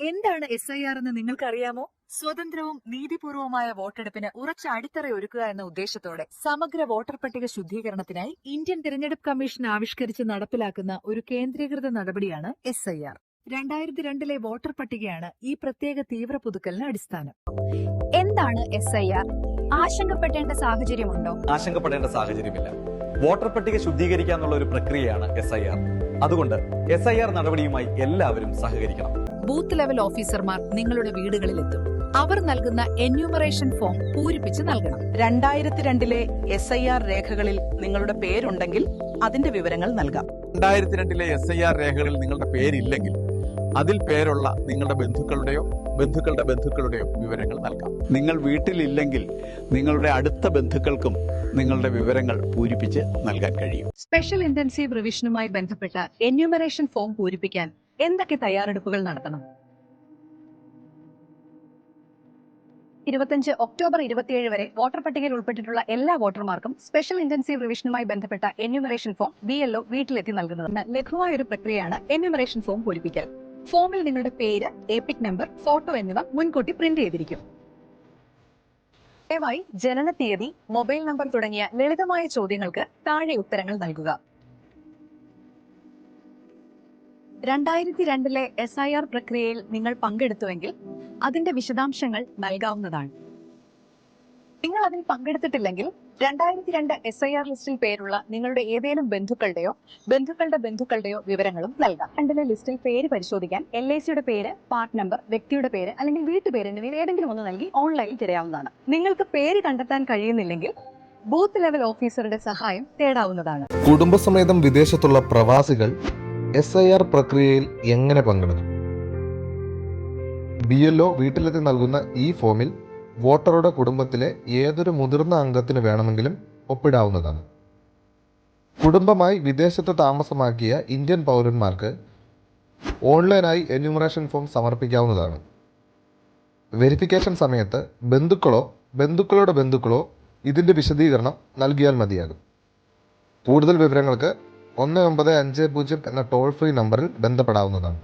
എന്താണ് S I R എന്ന് നിങ്ങൾക്കറിയാമോ? സ്വതന്ത്രവും നീതിപൂർവവുമായ വോട്ടെടുപ്പിന് ഉറച്ച അടിത്തറ ഒരുക്കുക എന്ന ഉദ്ദേശത്തോടെ സമഗ്ര വോട്ടർ പട്ടിക ശുദ്ധീകരണത്തിനായി ഇന്ത്യൻ തിരഞ്ഞെടുപ്പ് കമ്മീഷൻ ആവിഷ്കരിച്ച് നടപ്പിലാക്കുന്ന ഒരു കേന്ദ്രീകൃത നടപടിയാണ് എസ് ഐ ആർ രണ്ടായിരത്തി രണ്ടിലെ വോട്ടർ പട്ടികയാണ് ഈ പ്രത്യേക തീവ്ര പുതുക്കലിന് അടിസ്ഥാനം. എന്താണ് എസ് ഐ ആർ ആശങ്കപ്പെടേണ്ട സാഹചര്യമുണ്ടോ? ആശങ്കപ്പെടേണ്ട സാഹചര്യമില്ല. വോട്ടർ പട്ടിക ശുദ്ധീകരിക്കാനുള്ള ഒരു പ്രക്രിയയാണ് എസ് ഐ ആർ അതുകൊണ്ട് എസ് ഐ ആർ നടപടിയുമായി എല്ലാവരും സഹകരിക്കണം. ബൂത്ത് ലെവൽ ഓഫീസർമാർ നിങ്ങളുടെ വീടുകളിലെത്തും. അവർ നൽകുന്ന എന്യൂമറേഷൻ ഫോം പൂരിപ്പിച്ച് നൽകണം. രണ്ടായിരത്തി രണ്ടിലെ എസ് ഐ ആർ രേഖകളിൽ നിങ്ങളുടെ പേരുണ്ടെങ്കിൽ അതിന്റെ വിവരങ്ങൾ നൽകാം. രണ്ടായിരത്തി രണ്ടിലെ എസ് ഐ ആർ രേഖകളിൽ നിങ്ങളുടെ പേരില്ലെങ്കിൽ അതിൽ പേരുള്ള നിങ്ങളുടെ ബന്ധുക്കളുടെയോ ബന്ധുക്കളുടെ ബന്ധുക്കളുടെയോ വിവരങ്ങൾ നൽകാം. നിങ്ങൾ വീട്ടിലില്ലെങ്കിൽ നിങ്ങളുടെ അടുത്ത ബന്ധുക്കൾക്കും നിങ്ങളുടെ വിവരങ്ങൾ പൂരിപ്പിച്ച് നൽകാൻ കഴിയും. സ്പെഷ്യൽ ഇന്റൻസീവ് റിവിഷനുമായി ബന്ധപ്പെട്ട എന്യൂമറേഷൻ ഫോം പൂരിപ്പിക്കാൻ എന്തൊക്കെ തയ്യാറെടുപ്പുകൾ നടത്തണം? ഇരുപത്തിയഞ്ച് ഒക്ടോബർ ഇരുപത്തിയേഴ് വരെ വോട്ടർ പട്ടികയിൽ ഉൾപ്പെട്ടിട്ടുള്ള എല്ലാ വോട്ടർമാർക്കും സ്പെഷ്യൽ ഇന്റൻസീവ് റിവിഷനുമായി ബന്ധപ്പെട്ട enumeration form B L O വീട്ടിലെത്തി നൽകുന്നത് ലഘുവായ ഒരു പ്രക്രിയയാണ് എന്യൂമറേഷൻ ഫോം പൂരിപ്പിക്കൽ. ഫോമിൽ നിങ്ങളുടെ പേര് എപിക് നമ്പർ ഫോട്ടോ എന്നിവ മുൻകൂട്ടി പ്രിന്റ് ചെയ്തിരിക്കും. ദയവായി ജനന തീയതി മൊബൈൽ നമ്പർ തുടങ്ങിയ ലളിതമായ ചോദ്യങ്ങൾക്ക് താഴെ ഉത്തരങ്ങൾ നൽകുക. രണ്ടായിരത്തി രണ്ടിലെ എസ് ഐ ആർ പ്രക്രിയയിൽ നിങ്ങൾ പങ്കെടുത്തുവെങ്കിൽ അതിന്റെ വിശദാംശങ്ങൾ നൽകാവുന്നതാണ്. നിങ്ങൾ അതിൽ പങ്കെടുത്തിട്ടില്ലെങ്കിൽ രണ്ടായിരത്തി രണ്ട് എസ് ഐ ആർ ലിസ്റ്റിൽ പേരുള്ള നിങ്ങളുടെ ഏതെങ്കിലും ബന്ധുക്കളുടെയോ ബന്ധുക്കളുടെ ബന്ധുക്കളുടെയോ വിവരങ്ങളും നൽകാം. രണ്ടിലെ ലിസ്റ്റിൽ പേര് പരിശോധിക്കാൻ എൽ ഐ സിയുടെ പേര് പാർട്ട് നമ്പർ വ്യക്തിയുടെ പേര് അല്ലെങ്കിൽ വീട്ടുപേര് എന്നിവയിൽ ഏതെങ്കിലും ഒന്ന് നൽകി ഓൺലൈനിൽ തിരയാവുന്നതാണ്. നിങ്ങൾക്ക് പേര് കണ്ടെത്താൻ കഴിയുന്നില്ലെങ്കിൽ ബൂത്ത് ലെവൽ ഓഫീസറുടെ സഹായം തേടാവുന്നതാണ്. കുടുംബസമേതം വിദേശത്തുള്ള പ്രവാസികൾ എസ് ഐ ആർ പ്രക്രിയയിൽ എങ്ങനെ പങ്കെടുക്കും ബി എൽ ഒ വീട്ടിലെത്തി നൽകുന്ന ഈ ഫോമിൽ വോട്ടറുടെ കുടുംബത്തിലെ ഏതൊരു മുതിർന്ന അംഗത്തിന് വേണമെങ്കിലും ഒപ്പിടാവുന്നതാണ്. കുടുംബമായി വിദേശത്ത് താമസമാക്കിയ ഇന്ത്യൻ പൗരന്മാർക്ക് ഓൺലൈനായി എന്യൂമറേഷൻ ഫോം സമർപ്പിക്കാവുന്നതാണ്. വെരിഫിക്കേഷൻ സമയത്ത് ബന്ധുക്കളോ ബന്ധുക്കളുടെ ബന്ധുക്കളോ ഇതിന്റെ വിശദീകരണം നൽകിയാൽ മതിയാകും. കൂടുതൽ വിവരങ്ങൾക്ക് ഒന്ന് ഒമ്പത് അഞ്ച് പൂജ്യം എന്ന ടോൾ ഫ്രീ നമ്പറിൽ ബന്ധപ്പെടാവുന്നതാണ്.